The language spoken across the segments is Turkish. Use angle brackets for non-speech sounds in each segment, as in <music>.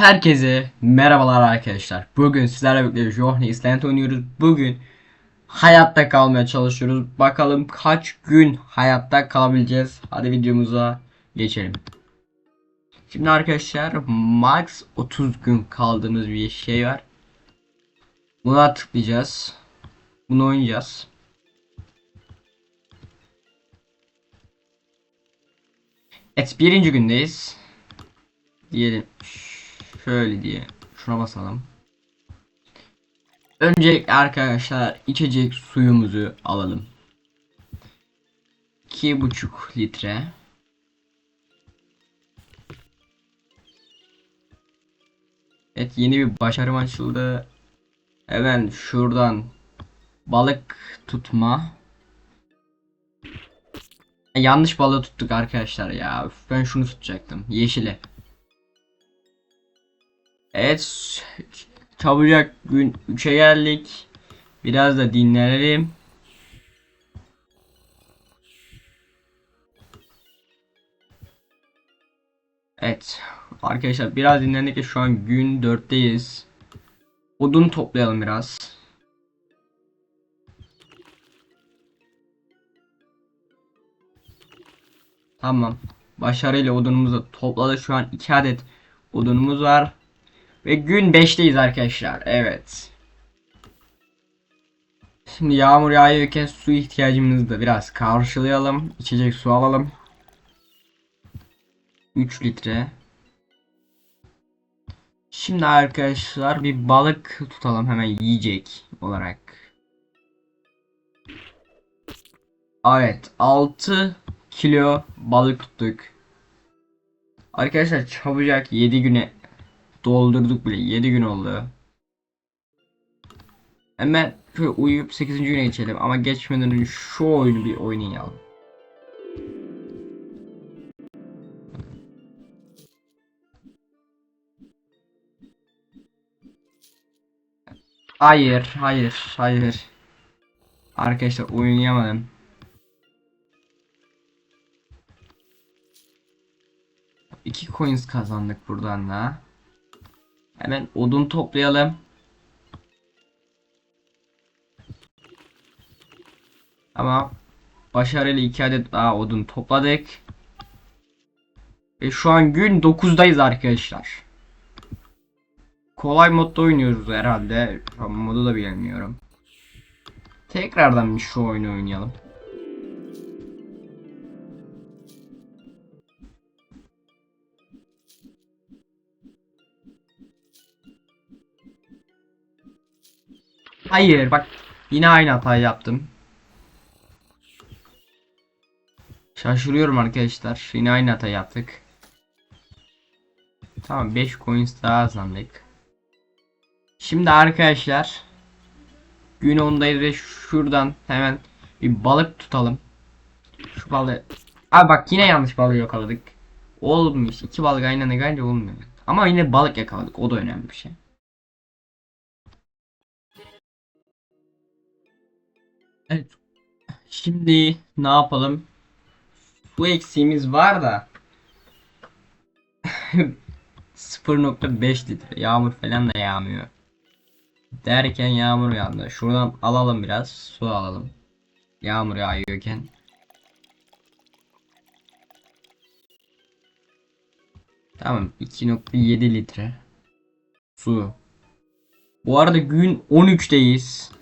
Herkese merhabalar arkadaşlar. Bugün sizlerle birlikte Johnny Island oynuyoruz. Bugün hayatta kalmaya çalışıyoruz. Bakalım kaç gün hayatta kalabileceğiz. Hadi videomuza geçelim. Şimdi arkadaşlar max 30 gün kaldığımız bir şey var. Buna tıklayacağız. Bunu oynayacağız. Evet birinci gündeyiz. Diyelim şöyle diye şuna basalım. Öncelikle arkadaşlar içecek suyumuzu alalım. 2,5 litre. Evet yeni bir başarım açıldı. Hemen şuradan balık tutma. Yanlış balığı tuttuk arkadaşlar ya. Ben şunu tutacaktım. Yeşili. Evet. Çabucak gün 3'e geldik. Biraz da dinlenelim. Evet. Arkadaşlar biraz dinlendik de şu an gün 4'teyiz. Odun toplayalım biraz. Tamam. Başarıyla odunumuzu da topladık. Şu an 2 adet odunumuz var. Ve gün 5'teyiz arkadaşlar. Evet. Şimdi yağmur yağıyorken su ihtiyacımızı da biraz karşılayalım. İçecek su alalım. 3 litre. Şimdi arkadaşlar bir balık tutalım hemen yiyecek olarak. Evet 6 kilo balık tuttuk. Arkadaşlar çabucak 7 güne doldurduk bile 7 gün oldu. Hemen şöyle uyuyup 8. güne geçelim ama geçmeden önce şu oyunu bir oynayalım. Hayır, hayır, hayır. Arkadaşlar oynayamadım. İki coins kazandık buradan da. Hemen odun toplayalım. Tamam. Başarıyla iki adet daha odun topladık. Ve şu an gün 9'dayız arkadaşlar. Kolay modda oynuyoruz herhalde. Modu da bilmiyorum. Tekrardan bir şu oyunu oynayalım. Hayır bak yine aynı hatayı yaptım. Şaşırıyorum arkadaşlar. Yine aynı hata yaptık. Tamam 5 coins daha kazandık. Şimdi arkadaşlar gün 10'dayız ve şuradan hemen bir balık tutalım. Şu balığı. Abi bak yine yanlış balığı yakaladık. Olmuş. iki balık aynı anda gelince olmuyor. Ama yine balık yakaladık. O da önemli bir şey. Evet. Şimdi ne yapalım? Su eksiğimiz var da <laughs> 0.5 litre yağmur falan da yağmıyor. Derken yağmur yağdı. Şuradan alalım biraz su alalım. Yağmur yağıyorken. Tamam 2.7 litre su. Bu arada gün 13'teyiz.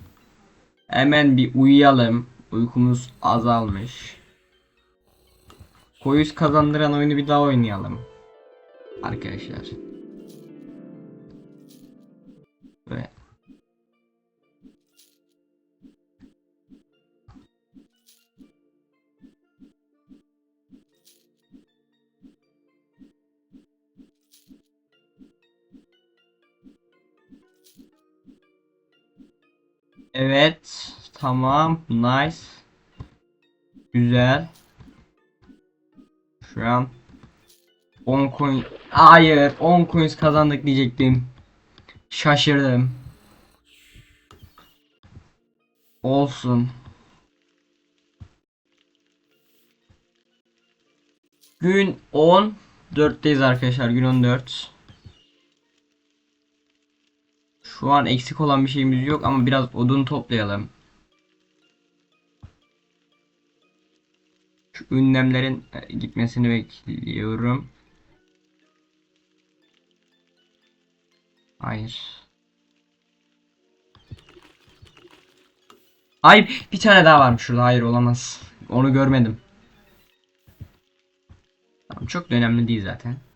Hemen bir uyuyalım. Uykumuz azalmış. Koyuz kazandıran oyunu bir daha oynayalım. Arkadaşlar. Evet. Tamam. Nice. Güzel. Şu an 10 coin Hayır 10 coins kazandık diyecektim. Şaşırdım. Olsun. Gün 10 4'teyiz arkadaşlar gün 14. Şu an eksik olan bir şeyimiz yok ama biraz odun toplayalım. Şu ünlemlerin e, gitmesini bekliyorum. Hayır. Ay bir tane daha varmış şurada. Hayır olamaz. Onu görmedim. Tamam, çok da önemli değil zaten.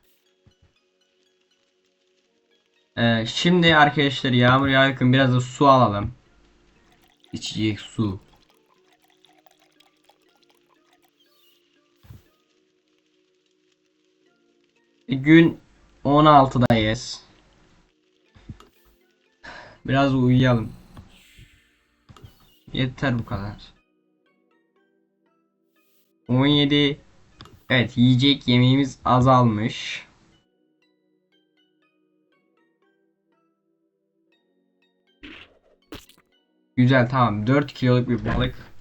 Ee, şimdi arkadaşlar yağmur yağarken biraz da su alalım. İçecek su. Gün 16'dayız. Biraz uyuyalım. Yeter bu kadar. 17 Evet yiyecek yemeğimiz azalmış. Güzel tamam 4 kiloluk bir balık.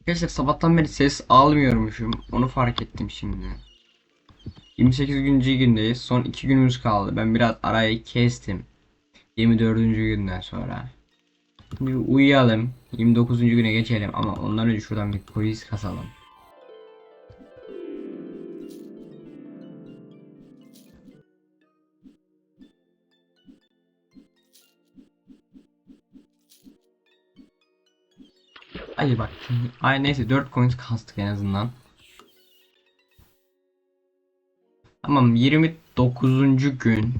Arkadaşlar sabahtan beri ses almıyormuşum. Onu fark ettim şimdi. 28. gündeyiz. Son 2 günümüz kaldı. Ben biraz arayı kestim. 24. günden sonra. Bir uyuyalım. 29. güne geçelim ama ondan önce şuradan bir polis kasalım. Hadi bak. Ay neyse 4 coins kastık en azından. Tamam 29. gün.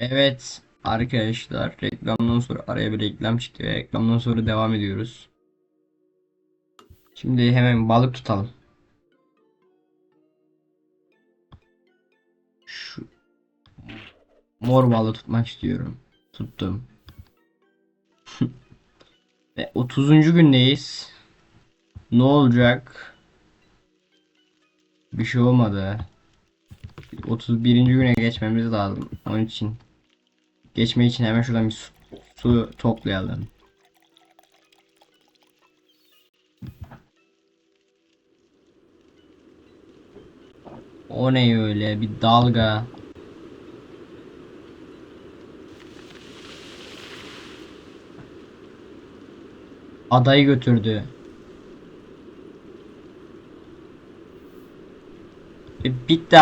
Evet arkadaşlar reklamdan sonra araya bir reklam çıktı ve reklamdan sonra devam ediyoruz. Şimdi hemen balık tutalım. Mor balığı tutmak istiyorum. Tuttum. <laughs> Ve 30. gündeyiz. Ne olacak? Bir şey olmadı. 31. güne geçmemiz lazım. Onun için geçme için hemen şuradan bir su, su toplayalım. O ne öyle bir dalga. Adayı götürdü. E, bitti